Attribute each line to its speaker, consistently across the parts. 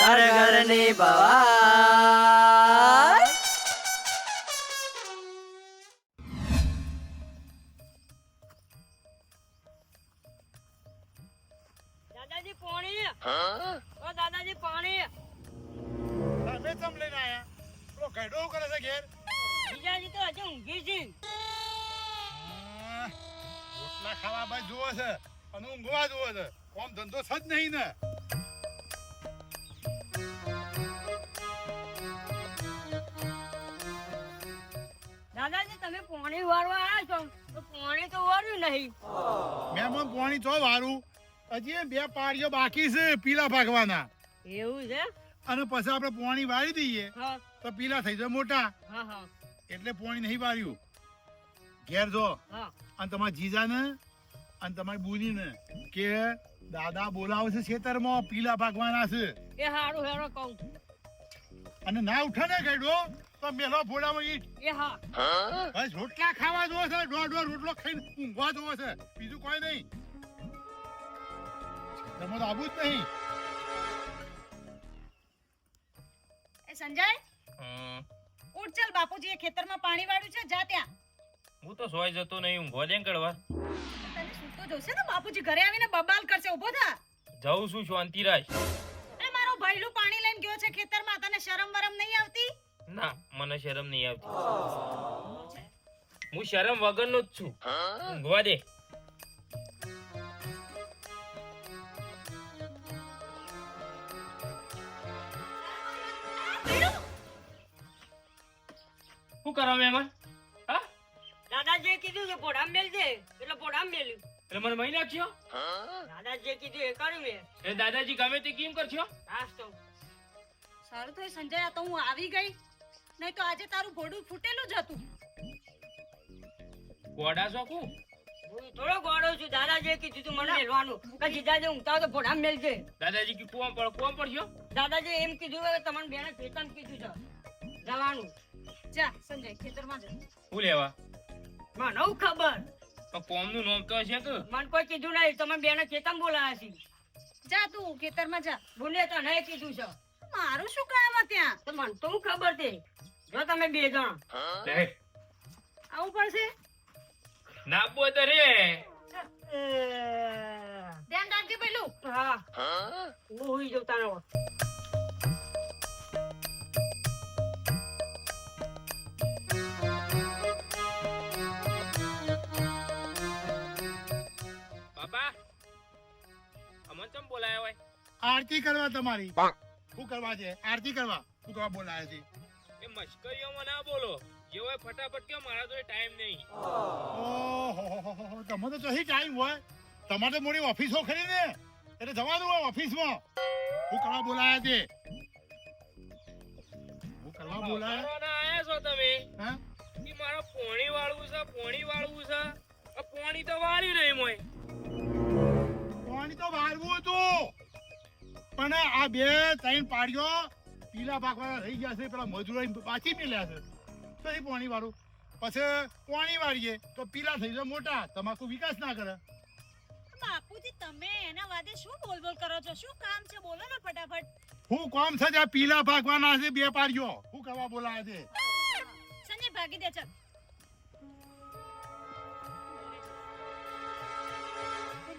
Speaker 1: ઘર ઘરની ભવાઈ
Speaker 2: દાદાજી પાણી. ઓ દાદાજી પાણી.
Speaker 3: તમે ચમ લઈને આયા? પેલો શું કરે છે ઘેર?
Speaker 2: બીજાજી તો હજુ ઊંઘી છે.
Speaker 3: રોટલા ખાવા બાજુ જુઓ છે. અને ઊંઘવા જુઓ છે. કોમ ધંધો છે જ નહીં ને.
Speaker 2: તમે પાણી વારવા આવ્યા છો તો પાણી તો વાળ્યું નહીં.
Speaker 3: મહેમાન પાણી તો વારું હજી બે પાડીઓ બાકી છે પીલા ભાગવાના.
Speaker 2: એવું છે?
Speaker 3: અને પછી આપણે પાણી વાળી દઈએ તો પીલા થઈ જાય મોટા. એટલે પાણી નહીં વાર્યું ઘેર જો. અને તમારા જીજાને અને તમારી બુનીને કે દાદા બોલાવશે છે ખેતરમાં પીલા ભાગવાના છે.
Speaker 2: એ સારું હેરો કહું.
Speaker 3: અને ના ઉઠે ને ગયડો. તો મેલો ભોળામાં ઈટ
Speaker 2: એ હા.
Speaker 3: બસ રોટલા ખાવા જોવો છે દોઢ દોઢ રોટલો ખાઈને ઊંઘવા જોવો છે. બીજું કોઈ નહીં. તમે તો આવું જ નહીં.
Speaker 4: એ સંજય
Speaker 5: હમ,
Speaker 4: ઉઠ ચાલ બાપુજીએ ખેતરમાં પાણી વાળ્યું છે જા ત્યાં.
Speaker 5: હું તો સોય જતો નહીં ઊંઘવા દે ને કડવા.
Speaker 4: તને સૂતો જોશે ને બાપુજી ઘરે આવીને બબાલ કરશે ઊભો થા.
Speaker 5: જઉં છું શાંતિ રાખ.
Speaker 4: એ મારો ભાઈલું પાણી લઈને ગયો છે ખેતરમાં તને શરમ વરમ નહીં આવતી?
Speaker 5: ના મને શરમ નહીં આવતી. હું શરમ વગરનો જ છું. ઊંઘવા દે. શું કરવા મેમન હા?
Speaker 2: દાદાજીએ કીધું કે પોડામ મેલ દે. એટલે પોડામ મેલ્યું.
Speaker 5: એટલે મને મહી નાખ્યો?
Speaker 2: દાદાજીએ કીધું એ કર્યું મેં.
Speaker 5: એ દાદાજી ગમે તે કેમ કરશો?
Speaker 2: હા તો
Speaker 4: સારું થયું સંજય આ તો હું આવી ગઈ. નહીં તો આજે તારું ભોડું ફૂટેલું જ હતું.
Speaker 5: ગોડા
Speaker 2: હું થોડો ગોડો છું દાદાજી કીધું તું મને મેલવાનું કે જીજાજી ઊંઘતા તો પોડામ મેલજે.
Speaker 5: દાદાજી કે કુવા પડ કુવા પડશો
Speaker 2: દાદાજી એમ કીધું કે તમને બેને ચેતન કીધું છે જવાનું.
Speaker 4: જા સંજય ખેતરમાં જા.
Speaker 5: હું લેવા?
Speaker 2: માં નવ ખબર.
Speaker 5: પણ કોમનું નામ તો છે કે?
Speaker 2: મને કોઈ કીધું નહીં તમે બેને ચેતન બોલાયા છે.
Speaker 4: જા તું ખેતરમાં જા.
Speaker 2: બોલે તો નહીં કીધું છે.
Speaker 4: મારું શું કામ ત્યાં?
Speaker 2: તો મને તો ખબર તે? જો તમે બે જણ.
Speaker 4: આવું પડશે?
Speaker 5: ના બોલ તો રે
Speaker 4: ધ્યાન રાખજે પેલું.
Speaker 2: હા. હું? હુઈ જઉં તારો
Speaker 5: બાપા અમન ચમ બોલાયો હોય?
Speaker 3: આરતી કરવા તમારી. શું કરવા છે? આરતી કરવા. શું કરવા બોલાયા છે.
Speaker 5: મશ્કરીઓમાં ના બોલો. જે હોય ફટાફટ કે મારા જોડે ટાઈમ નહીં.
Speaker 3: ઓહો તમે તો ચોહી ટાઈમ હોય. તમારે તો મોડી ઓફિસો ખરી ને. એટલે જવાનું હોય ઓફિસમાં. હું કરવા બોલાયા છે? હું કરવા બોલાયા?
Speaker 5: આયા છો તમે?
Speaker 3: હા?
Speaker 5: કે મારે પોણી વાળવું છે પોણી વાળવું છે. આ પોણી તો વાળી નહીં મોય.
Speaker 3: પોણી તો વાળવું હતું. પણ આ બે ત્રણ પાડીઓ પીલા ભાગવાના રહી ગયા છે પેલા મજૂરો પાછી મેલ્યા છે. પછી પાણી વાળું પછી પાણી વાળીએ તો પીલા થઈ જાય મોટા. તમાકુ વિકાસ ના કરે.
Speaker 4: બાપુજી તમે એના વાદે શું બોલ બોલ કરો છો? શું કામ છે? બોલો ને ફટાફટ.
Speaker 3: હું કોમ છે જ્યાં પીલા ભાગવાના છે બે પાડ્યો હું કરવા બોલાયા છે?
Speaker 4: સંજય ભાગી દે ચાલ.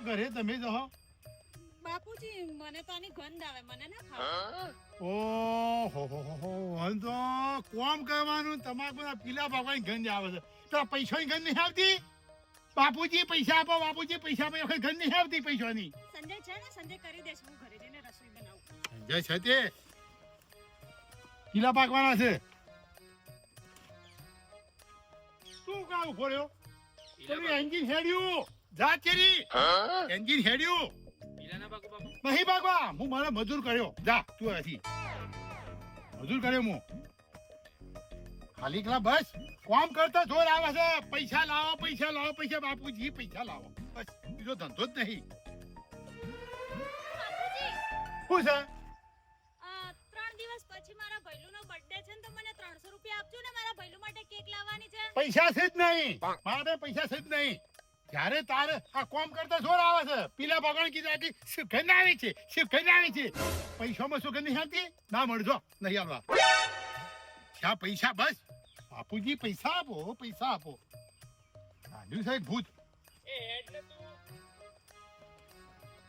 Speaker 3: ઘરે તમે જહો
Speaker 4: બાપુજી મને તો આની ગંધ આવે મને ના ખાવ.
Speaker 3: ઓ હો હો હો હવે તો કોમ કરવાનું? તમાકુ ના પીલા ભાગવાની ગંધ આવે છે. તો પૈસાની ગંધ નહીં આવતી? બાપુજી પૈસા આપો બાપુજી પૈસા આપો. એ વખત ગંધ નહીં આવતી પૈસાની.
Speaker 4: સંજય છે ને સંજય કરી દેશ હું ઘરે જઈને રસોઈ બનાવું.
Speaker 3: સંજય છે તે. પીલા પાકવાના છે. શું કામ ઊભો રહ્યો? એન્જિન હેડ્યું. જા ચેરી એન્જિન હેડ્યું. નહીં ભાગવા. હું મારા મજૂર કર્યો. જા તું અહીંથી. મજૂર કર્યો હું. ખાલી કલા બસ. કામ કરતા જોર આવે છે. પૈસા લાવો પૈસા લાવો પૈસા બાપુજી પૈસા લાવો. બસ બીજો ધંધો જ નહીં. શું છે? પૈસા છે જ નહીં. મારા પૈસા છે જ નહીં. જ્યારે તારે આ કોમ કરતા છોડ આવે છે પીલા ભગવાન કીધા કે સુગંધ આવે છે સુગંધ આવે છે. પૈસામાં સુગંધ શાંતિ ના મળજો નહીં આવવા. ક્યાં પૈસા બસ. બાપુજી પૈસા આપો પૈસા આપો. આલ્યું સાહેબ ભૂત.
Speaker 5: એ એટલે તો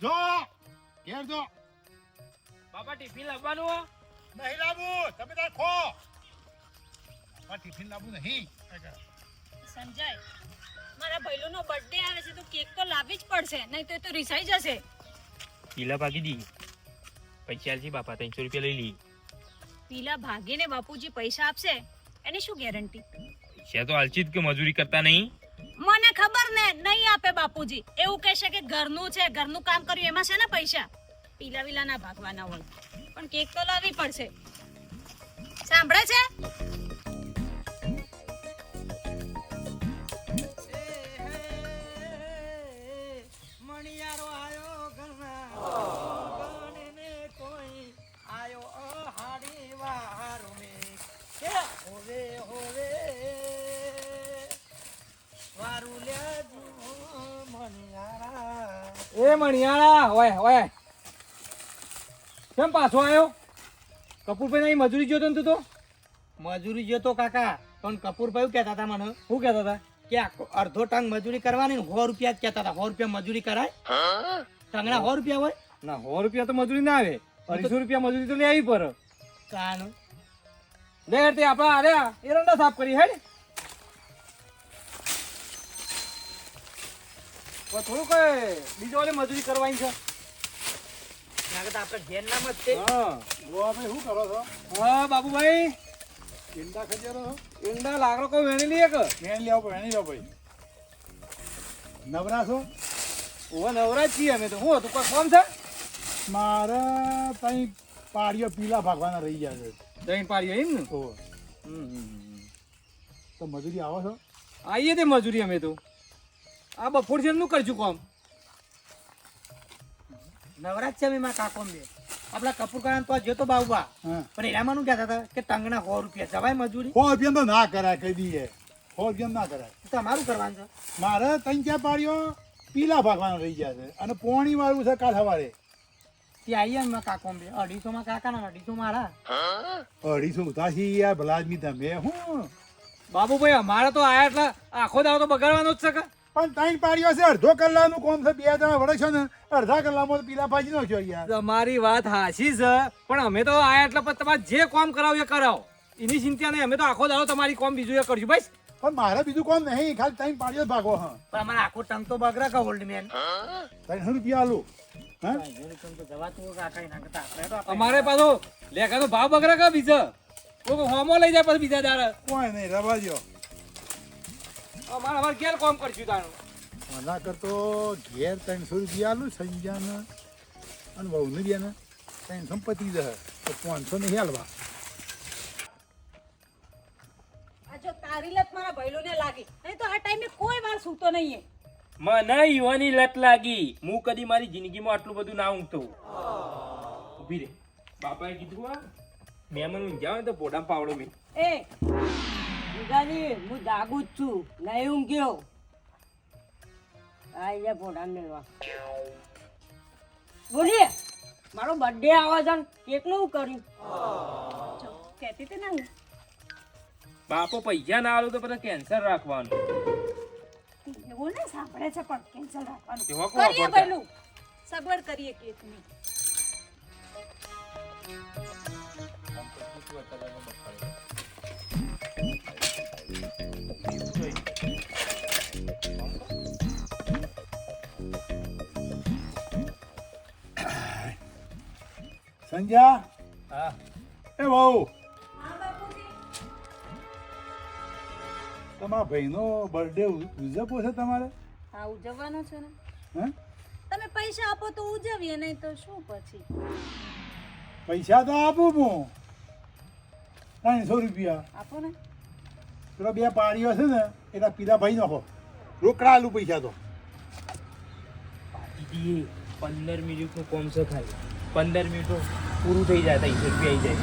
Speaker 3: જો ઘેર જો.
Speaker 5: બાપા ટિફિન લાવવાનું?
Speaker 3: નહીં લાવું તમે તાર ખો. બાપા ટિફિન લાવવું નહીં.
Speaker 4: સંજય મારા ભૈલુનો બર્થડે આવે છે તો કેક તો લાવવી જ પડશે નહીં તો એ તો રિસાઈ જશે.
Speaker 5: પીલા ભાગી દી. પૈસા આલજી બાપા ત્રણસો રૂપિયા લઈ લી
Speaker 4: પીલા ભાગીને બાપુજી પૈસા આપશે એની શું ગેરંટી
Speaker 5: પૈસા તો આલજી જ કે મજૂરી કરતા નહીં?
Speaker 4: મને ખબર ને નહીં આપે બાપુજી. એવું કહેશે કે ઘરનું છે ઘરનું કામ કર્યું એમાં છે ને પૈસા? પીલા વિલા ના ભાગવાના હોય. પણ કેક તો લાવવી પડશે. સાંભળે છે?
Speaker 6: એ મણિયાળા ઓય ઓય. કેમ પાછો આવ્યો કપૂરભાઈ નહીં મજૂરી જોતો ને તું તો?
Speaker 1: મજૂરી જોતો કાકા પણ કપૂરભાઈ કહેતા હતા મને.
Speaker 6: શું કહેતા હતા?
Speaker 1: કે અડધો ટંગ મજૂરી કરવાની ને સો રૂપિયા જ કહેતા હતા. સો રૂપિયા મજૂરી કરાય. ટંગના સો રૂપિયા હોય?
Speaker 6: ના સો રૂપિયા તો મજૂરી ના આવે. અઢીસો રૂપિયા મજૂરી તો લે આવી પર.
Speaker 1: કાનું?
Speaker 6: લે તે આપણા આર્યા એરંડા સાફ કરી હેડ. થોડું કઈ બીજો વાળી મજૂરી કરવાની છે.
Speaker 1: આપણે ઘેર નામ જ છે.
Speaker 6: હા.
Speaker 3: ગોવાભાઈ શું કરો છો?
Speaker 6: હા બાબુભાઈ.
Speaker 3: ઈંડા ખજેરો
Speaker 6: ઈંડા લાકડો કોઈ વેણી લઈએ કે?
Speaker 3: વેણ લેવો વેણી લો ભાઈ. નવરા છો?
Speaker 6: ઓવે નવરા છીએ અમે તો. હું હતું કોઈ કોમ છે?
Speaker 3: મારે તઈ પાડીઓ પીલા ભાગવાના રહી ગયા છે.
Speaker 6: જઈને પાડીએ એમ ને.
Speaker 3: તો મજૂરી આવો છો?
Speaker 6: આવીએ તે મજૂરી અમે તો. આ બપોર છે એમનું કરજો કોમ?
Speaker 1: નવરાત છે મેં કાકોમ બે. આપણા કપૂર કાકા તો જતો બાબુબા પણ એનામાં શું કહેતા હતા કે ટંગના સો રૂપિયા જવાય મજૂરી?
Speaker 3: સો રૂપિયા તો ના કરાય કહી દઈએ. સો રૂપિયા ના કરાય.
Speaker 1: તમારું કરવાનું છે.
Speaker 3: મારે ત્રણ ચાર પાડીઓ પીલા ભાગવાનો રહી ગયા છે. અને પોણી વાળું છે કાલ સવારે.
Speaker 1: ને ના
Speaker 6: બાબુભાઈ અમારે તો આયા એટલે આખો દાડો તો બગાડવાનો જ છે કે?
Speaker 3: પણ ત્રણ પાડીઓ છે અડધો કલાકનું કોમ છે બે જણા વડે છે ને અડધા કલાકમાં તો પીલા ભાજી નો છો યાર.
Speaker 6: તમારી વાત હાસી છે પણ અમે તો આયા એટલે પણ તમારે જે કોમ કરાવો એ કરાવો. એની ચિંતા નહીં અમે તો આખો દાડો તમારી કોમ બીજું એ કરશું ભાઈ
Speaker 3: પણ મારે બીજું કોમ નહીં ખાલી ત્રણ પાડીઓ ભાગો ભાગવો હા.
Speaker 1: પણ અમારે આખો ટંગ તો બગડા કે હોલ્ડ મેન
Speaker 3: ત્રણસો રૂપિયા આલું
Speaker 6: અમારે પાછો લેખા તો ભાવ બગડે કે બીજો? કોઈ હોમો લઈ જાય પછી બીજા દાડે.
Speaker 3: કોઈ નહીં રવા
Speaker 6: અમારે અમારે ઘેર કોમ કરશું તાનું
Speaker 3: મના કરતો ઘેર ત્રણસો રૂપિયા આલું સંજાને અને વહુને બી ને ત્રણસો પતી જશે તો પાંચસો નહીં હાલવા
Speaker 4: આ જો તારી લત મારા ભૈલુને લાગી. નહીં તો આ ટાઈમે કોઈ વાર સૂતો નહીં એ.
Speaker 5: મને યુવાની લત લાગી. હું કદી મારી જિંદગીમાં આટલું બધું ના ઊંઘતો. ઊભી રે. બાપાએ કીધું આ મહેમાન ઊંઘ્યા હોય તો પોડામાં પાવડો મેં.
Speaker 2: એ દીદાજી હું જાગું જ છું. નહીં ઊંઘ્યો આ જા ફોટા મેળવા. બોલીએ. મારો બર્થડે આવે છે ને કેટલું કર્યું
Speaker 4: કહેતી હતી ને
Speaker 5: બાપો પૈસા ના આલો તો પછી કેન્સર રાખવાનું.
Speaker 4: એવું ને સાંભળે છે પણ કેન્સર રાખવાનું. કરીએ
Speaker 5: કેક
Speaker 4: ભૈલું સગવડ કરીએ કેકની
Speaker 3: સંજા
Speaker 6: હા.
Speaker 3: એ વહુ. તમારા ભાઈનો બર્થડે ઉજવવો છે તમારે?
Speaker 4: હા ઉજવવાનો છે ને.
Speaker 3: હે?
Speaker 4: તમે પૈસા આપો તો ઉજવીએ નહીં તો શું પછી?
Speaker 3: પૈસા તો આપું હું. ત્રણસો રૂપિયા.
Speaker 4: આપો ને.
Speaker 3: પેલો બે પાડીઓ છે ને એટલા પીલા ભાઈ નાખો. રોકડા આલુ પૈસા તો.
Speaker 5: પંદર મિનિટનું કોમ છે ખાલી. પંદર મિનિટ પૂરું થઈ જાય ત્રણસો રૂપિયા આવી જાય.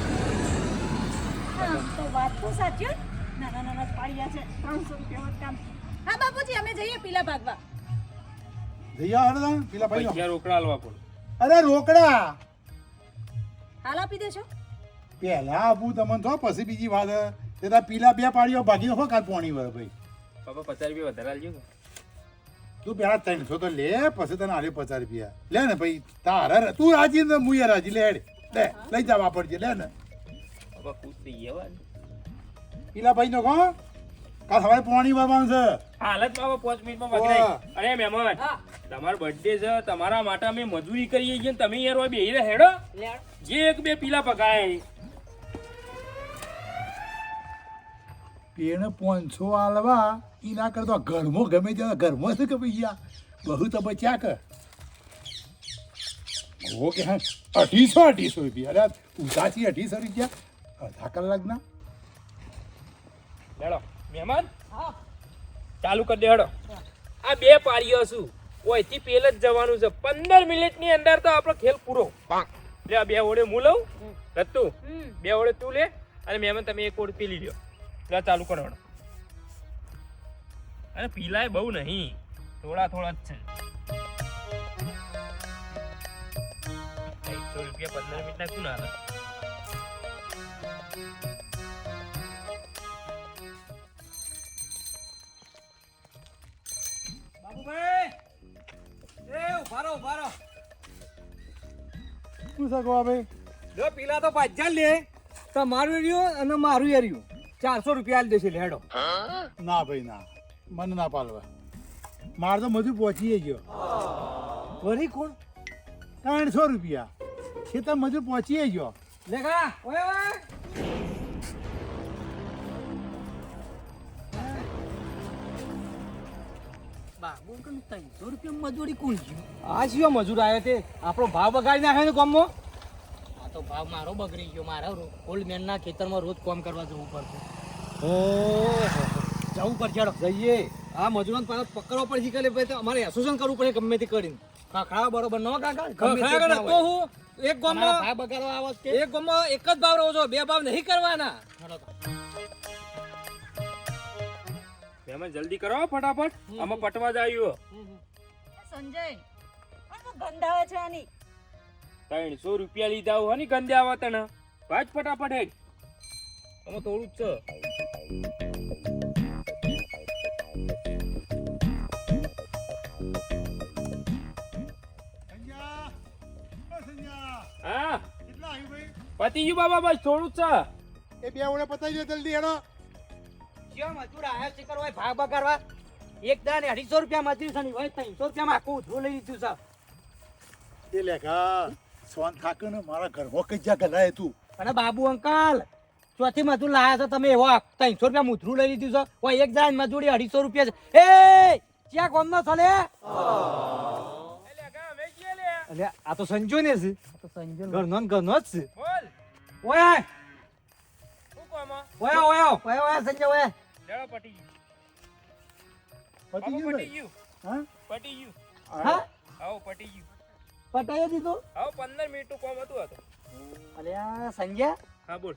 Speaker 4: હા તો વાત તો સાચી નાના નાના પાડ્યા છે ત્રણસો રૂપિયા કામ. હા બાપુજી અમે જઈએ પીલા ભાગવા.
Speaker 3: જઈએ આવો પીલા ભાઈ
Speaker 5: પૈસા રોકડા આલવા પડે?
Speaker 3: અરે રોકડા!
Speaker 4: હાલ આપી દેશો
Speaker 3: પહેલા આપું તમને તો પછી બીજી વાત. હે. તે તા પીલા બે પાડીઓ ભાગી નાખો કાલ પોણી વર ભાઈ.
Speaker 5: બાપા પચાસ રૂપિયા વધારે આલજો?
Speaker 3: તું પેલા ત્રણસો તો લે પછી તને આલ્યો પચાસ રૂપિયા. લે ને ભાઈ તારે તું રાજી ને હું રાજી લે હેડ. લે લઈ જા વાપરજે લે ને.
Speaker 5: હવે થઈ ગયા
Speaker 3: ભાઈ નો કો કાલ હવે પોણી વાવવાનું છે.
Speaker 5: હાલત બાબા પાંચ મિનિટમાં રહી. અરે મહેમાન તમારો બર્થડે છે તમારા માટે અમે મજૂરી કરીએ છીએ ને તમે યાર હોય બેહી હેડો. જે એક બે પીલા પકાય.
Speaker 3: એને પાંચસો આલવા ઈ ના કરતો ઘરમાં ગમે ત્યાં ઘરમાં શું કે ભૈયા બહુ તો બચ્યા કે ઓ કે હા અઢીસો અઢીસો રૂપિયા. અરે ઉદાસી અઢીસો રૂપિયા? અડધા કલાકના?
Speaker 5: હેડો મહેમાન? ચાલુ કરી દે હેડો. આ બે પારીઓ છું ઓયથી પેલ જ જવાનું છે. પંદર મિનિટની અંદર તો આપણો ખેલ પૂરો. લે આ બે ઓળે હું લઉં. રત્તુ બે ઓળે તું લે. અને મહેમાન તમે એક ઓળ પી લ્યો. લે ચાલુ કરો હેડો. અને પીલાય બહુ નહીં. થોડા થોડા જ છે. પંદર મિનિટ નાખું હાલે
Speaker 6: બાબુભાઈ એ ઊભા રહો
Speaker 3: શું શકો ભાઈ
Speaker 6: જો પેલા તો લે તમારું એરિયું અને મારું એરિયું ચારસો રૂપિયા આલી દેશે લેડો
Speaker 3: ના ભાઈ ના મને ના પાલવા મારે તો મજૂર પહોંચી ગયો
Speaker 6: વળી કોણ
Speaker 3: ત્રણસો રૂપિયા ખેતર મજૂર પહોંચી ગયો.
Speaker 6: લેખા ઓય ઓય.
Speaker 1: બાબુ અંકલ ત્રણસો રૂપિયા મજૂરી કોણ ગયું
Speaker 6: આ મજૂર આવ્યો તે? આપણો ભાવ બગાડી નાખે ને ગામમાં?
Speaker 1: આ તો ભાવ મારો બગડી ગયો મારા ઓલ્ડ ખેતરમાં રોજ કામ કરવા જવું પડશે જવું પડશે હેડો.
Speaker 6: જઈએ. આ મજૂરોને પાછો પકડવો પડશે કે ભાઈ અમારે એસોસિએશન કરવું પડે ગમે તે કરીને.
Speaker 1: બરોબર ન કાકા ગમે તો
Speaker 6: હું. એક ગામમાં
Speaker 1: ભાવ બગાડવા આવો કે?
Speaker 6: એક ગામમાં એક જ ભાવ રહો છો બે ભાવ નહીં કરવાના.
Speaker 5: તમે જલ્દી કરો ફટાફટ. આમાં પટવા જાયો
Speaker 4: સંજય પણ તો ગંધાવે છે આની.
Speaker 5: ત્રણસો રૂપિયા લીધા હોય ને ગંદે આવા તને ભાજ ફટાફટ હેડ અમે થોડું જ છે.
Speaker 3: આવ્યું
Speaker 5: પતી ગયું બાબા બસ થોડું જ છે.
Speaker 3: એ બે ઓળે પતાવી દે જલ્દી હેડો.
Speaker 1: ક્યાં મજૂર આયા છે કરવા ભાગ ભાગ કરવા એક દાને અઢીસો રૂપિયા મજૂરી છે ને હોય ત્રણસો રૂપિયામાં આખું ઉધરું લઈ લીધું છે.
Speaker 3: એ લેખા સોન થાકે ને મારા ઘરમાં કઈ જા ગલાય તું?
Speaker 1: અને બાબુ અંકલ ચોથી મજૂર લાયા છો તમે એવો ત્રણસો રૂપિયા મુધરું લઈ લીધું છે. હોય એક દાન મજૂરી અઢીસો રૂપિયા છે. એ ક્યાં કોમ નો ચલે
Speaker 6: એટલે આ તો સંજો ને છે ઘરનો ને ઘરનો જ છે. ઓય
Speaker 5: શું કોમાં
Speaker 6: ઓય ઓય
Speaker 1: ઓય. ઓય સંજય ઓય.
Speaker 5: લેડો પટી ગયું.
Speaker 3: પતી ગયું
Speaker 5: પટી ગયું.
Speaker 3: હા?
Speaker 5: પટી ગયું.
Speaker 1: હા?
Speaker 5: આવો પટી ગયું.
Speaker 1: પટાઈ દીધું?
Speaker 5: આવો પંદર મિનિટ કોમ હતું આ તો.
Speaker 1: અરે આ સંજય?
Speaker 5: હા બોલ.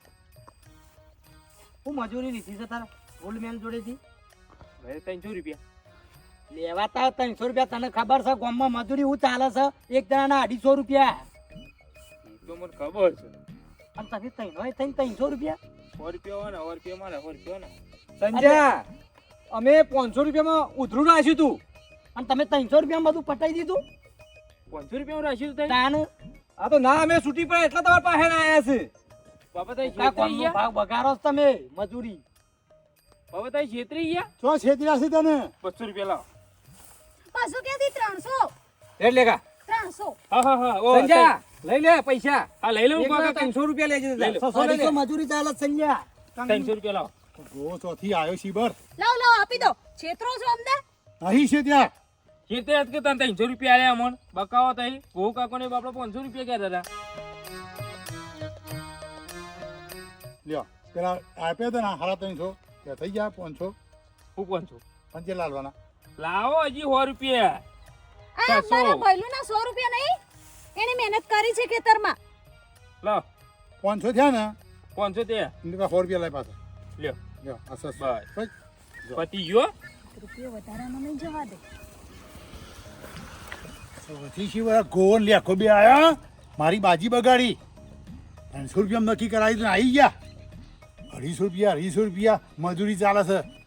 Speaker 1: હું મજૂરી લીધી છે તારા ગોલ્ડ મેન જોડેથી?
Speaker 5: ભાઈ ત્રણસો રૂપિયા.
Speaker 1: લેવા તા ત્રણસો રૂપિયા. તને ખબર છે ગામમાં મજૂરી હું ચાલે છે? એક જણાના અઢીસો રૂપિયા.
Speaker 5: તો મને ખબર છે.
Speaker 1: અને તમે ત્રણસો થઈને ત્રણસો રૂપિયા?
Speaker 5: સો રૂપિયા ને સો રૂપિયા મારે સો રૂપિયા ને.
Speaker 6: સંજય અમે પાંચસો રૂપિયામાં ઉધરું રાખ્યું તું.
Speaker 1: અને તમે ત્રણસો રૂપિયા બધું પટાઈ દીધું?
Speaker 5: પાંચસો રૂપિયા રાખ્યું તઈ
Speaker 1: તાન?
Speaker 6: આ તો ના અમે છૂટી પડે એટલા તમારા પાસે આયા છે.
Speaker 5: બાબા તઈ છેતરી ગયા?
Speaker 1: ભાવ બગાડો તમે મજૂરી.
Speaker 5: બાબા તઈ છેતરી ગયા?
Speaker 3: ચો છેતર્યા છે તને?
Speaker 5: બસો રૂપિયા લાવો.
Speaker 4: ક્યાંથી ત્રણસો?
Speaker 6: એટલે કા
Speaker 4: ત્રણસો.
Speaker 5: હા હા હા
Speaker 6: સંજય! લઈ લે પૈસા.
Speaker 5: હા લઈ લઉં કાકા
Speaker 6: ત્રણસો રૂપિયા લેજે.
Speaker 1: અઢીસો મજૂરી ચાલે સંજ્યા
Speaker 5: ત્રણસો રૂપિયા લાવો.
Speaker 3: ગો ચોથી આવ્યો શિબર.
Speaker 4: લાવ લાવ આપી દો. છેતરો છો અમને?
Speaker 3: અહીં છે ત્યાં.
Speaker 5: છેતરે જ કે તને ત્રણસો રૂપિયા આલ્યા અમોન બકાવો તઈ. ગો કાકો ને બાપડો પાંચસો રૂપિયા કહેતા હતા.
Speaker 3: લ્યો પેલા આપ્યા હતા ને હારા ત્રણસો. કે થઈ ગયા પાંચસો?
Speaker 5: હું પાંચસો?
Speaker 3: પંચે લાલવાના.
Speaker 5: લાવો હજી સો રૂપિયા.
Speaker 4: આ. મારા ભૈલુના સો રૂપિયા નહીં? એને મહેનત કરી છે ખેતરમાં.
Speaker 5: લો.
Speaker 3: પાંચસો થયા ને?
Speaker 5: પાંચસો થયા.
Speaker 3: એમને સો રૂપિયા લાય પાછા.
Speaker 5: લ્યો.
Speaker 3: લ્યો અસસ.
Speaker 5: બસ.
Speaker 3: બસ.
Speaker 5: ગયો?
Speaker 4: રૂપિયા વધારાનો નહીં જવા દે.
Speaker 3: બે આયા મારી બાજી બગાડી. ત્રણસો રૂપિયા નક્કી કરાવી તો આવી ગયા. અઢીસો રૂપિયા અઢીસો રૂપિયા મજૂરી ચાલે છે.